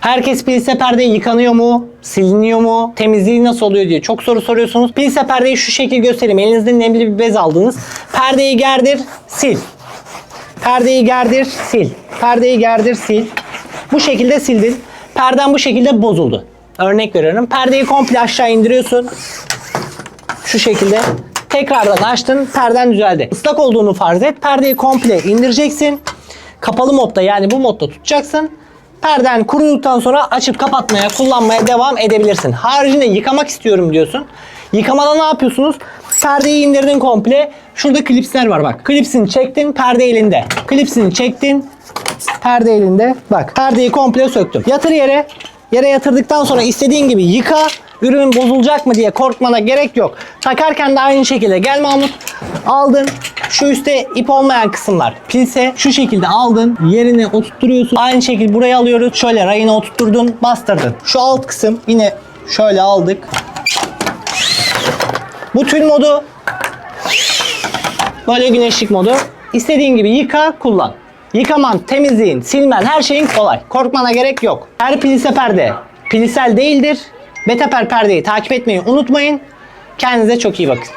Herkes pilse perde yıkanıyor mu? Siliniyor mu? Temizliği nasıl oluyor diye çok soru soruyorsunuz. Pilse perdeyi şu şekil göstereyim. Elinizde nemli bir bez aldınız. Perdeyi gerdir, sil. Perdeyi gerdir, sil. Perdeyi gerdir, sil. Bu şekilde sildin. Perden bu şekilde bozuldu. Örnek veriyorum. Perdeyi komple aşağı indiriyorsun. Şu şekilde. Tekrardan açtın. Perden düzeldi. Islak olduğunu farz et. Perdeyi komple indireceksin. Kapalı modda yani bu modda tutacaksın. Perden kuruduktan sonra açıp kapatmaya, kullanmaya devam edebilirsin. Haricinde yıkamak istiyorum diyorsun. Yıkamada ne yapıyorsunuz? Perdeyi indirdin komple. Şurada klipsler var bak. Klipsini çektin, perde elinde. Klipsini çektin, perde elinde. Bak, perdeyi komple söktüm. Yatır yere. Yere yatırdıktan sonra istediğin gibi yıka. Ürün bozulacak mı diye korkmana gerek yok. Takarken de aynı şekilde gel Mahmut. Aldın. Şu üstte ip olmayan kısımlar pilse şu şekilde aldın. Yerine oturtturuyorsun. Aynı şekilde buraya alıyoruz. Şöyle rayına oturtturdun. Bastırdın. Şu alt kısım yine şöyle aldık. Bu tül modu Böyle güneşlik modu. İstediğin gibi yıka, kullan. Yıkaman, temizliğin, silmen, her şeyin kolay. Korkmana gerek yok. Her pilise perde pilisel değildir. Betaper perdeyi takip etmeyi unutmayın. Kendinize çok iyi bakın.